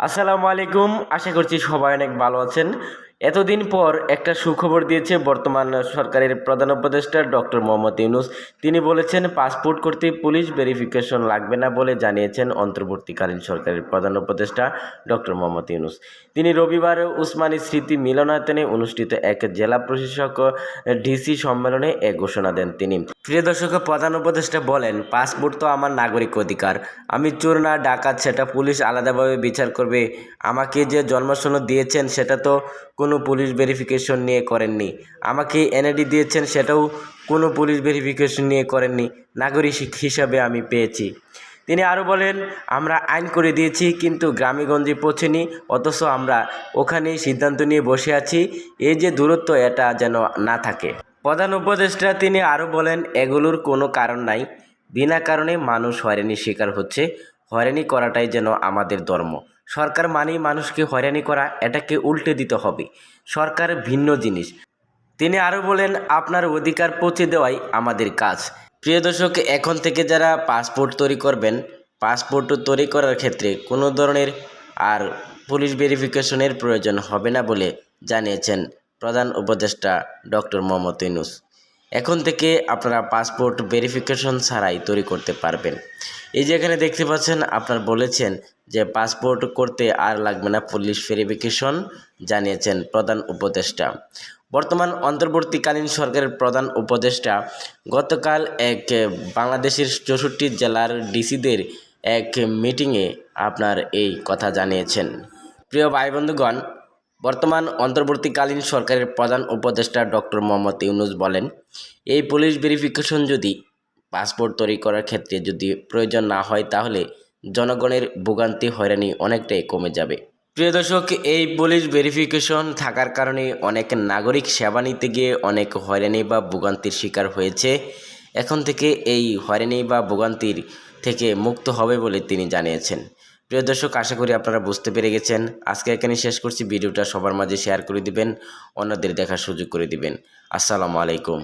আসসালামু আলাইকুম আশা করছি সবাই অনেক ভালো আছেন। এতদিন পর একটা সুখবর দিয়েছে বর্তমান সরকারের প্রধান উপদেষ্টা ডক্টর মোহাম্মদ ইউনুস। তিনি বলেছেন, পাসপোর্ট করতে পুলিশ ভেরিফিকেশন লাগবে না বলে জানিয়েছেন অন্তর্বর্তীকালীন সরকারের প্রধান উপদেষ্টা ডক্টর মোহাম্মদ ইউনুস। তিনি রবিবার উসমানী স্মৃতি মিলনায়তনে অনুষ্ঠিত এক জেলা প্রশাসক ডিসি সম্মেলনে এ ঘোষণা দেন তিনি। প্রিয় দর্শক, প্রধান উপদেষ্টা বলেন, পাসপোর্ট তো আমার নাগরিক অধিকার। আমি চোর না, ডাকাত, সেটা পুলিশ আলাদাভাবে বিচার করবে। আমাকে যে জন্মসনদ দিয়েছেন, সেটা তো কোনো পুলিশ ভেরিফিকেশন নিয়ে করেননি। আমাকে এনআইডি দিয়েছেন, সেটাও কোনো পুলিশ ভেরিফিকেশন নিয়ে করেননি। নাগরিক হিসাবে আমি পেয়েছি। তিনি আরও বলেন, আমরা আইন করে দিয়েছি, কিন্তু গ্রামেগঞ্জে পৌঁছেনি, অথচ আমরা ওখানেই সিদ্ধান্ত নিয়ে বসে আছি। এই যে দূরত্ব, এটা যেন না থাকে। প্রধান উপদেষ্টা তিনি আরও বলেন, এগুলোর কোনো কারণ নাই। বিনা কারণে মানুষ হয়রানির শিকার হচ্ছে। হয়রানি করাটাই যেন আমাদের ধর্ম। সরকার মানেই মানুষকে হয়রানি করা, এটাকে উল্টে দিতে হবে। সরকার ভিন্ন জিনিস। তিনি আরও বলেন, আপনার অধিকার পৌঁছে দেওয়াই আমাদের কাজ। প্রিয় দর্শক, এখন থেকে যারা পাসপোর্ট তৈরি করবেন পাসপোর্ট তৈরি করার ক্ষেত্রে কোনো ধরনের আর পুলিশ ভেরিফিকেশনের প্রয়োজন হবে না বলে জানিয়েছেন প্রধান উপদেষ্টা ডক্টর মোহাম্মদ ইউনুস। এখন থেকে আপনারা পাসপোর্ট ভেরিফিকেশন ছাড়াই তৈরি করতে পারবেন। এই যে এখানে দেখতে পাচ্ছেন, আপনার বলেছেন যে পাসপোর্ট করতে আর লাগবে না পুলিশ ভেরিফিকেশন জানিয়েছেন প্রধান উপদেষ্টা। বর্তমান অন্তর্বর্তীকালীন সরকারের প্রধান উপদেষ্টা, গতকাল এক বাংলাদেশের চৌষট্টি জেলার ডিসিদের এক মিটিংয়ে আপনার এই কথা জানিয়েছেন। প্রিয় ভাই বন্ধুগণ বর্তমান অন্তর্বর্তীকালীন সরকারের প্রধান উপদেষ্টা ডক্টর মোহাম্মদ ইউনুস বলেন, এই পুলিশ ভেরিফিকেশন যদি পাসপোর্ট তৈরি করার ক্ষেত্রে যদি প্রয়োজন না হয়, তাহলে জনগণের ভোগান্তি হয়রানি অনেকটাই কমে যাবে। প্রিয় দর্শক, এই পুলিশ ভেরিফিকেশন থাকার কারণে অনেক নাগরিক সেবা নিতে গিয়ে অনেক হয়রানি বা ভোগান্তির শিকার হয়েছে। এখন থেকে এই হয়রানি বা ভোগান্তির থেকে মুক্ত হবে বলে তিনি জানিয়েছেন। প্রিয় দর্শক, আশা করি আপনারা বুঝতে পেরে গেছেন। আজকে এখানে শেষ করছি। ভিডিওটা সবার মাঝে শেয়ার করে দিবেন, অন্যদের দেখার সুযোগ করে দিবেন। আসসালামু আলাইকুম।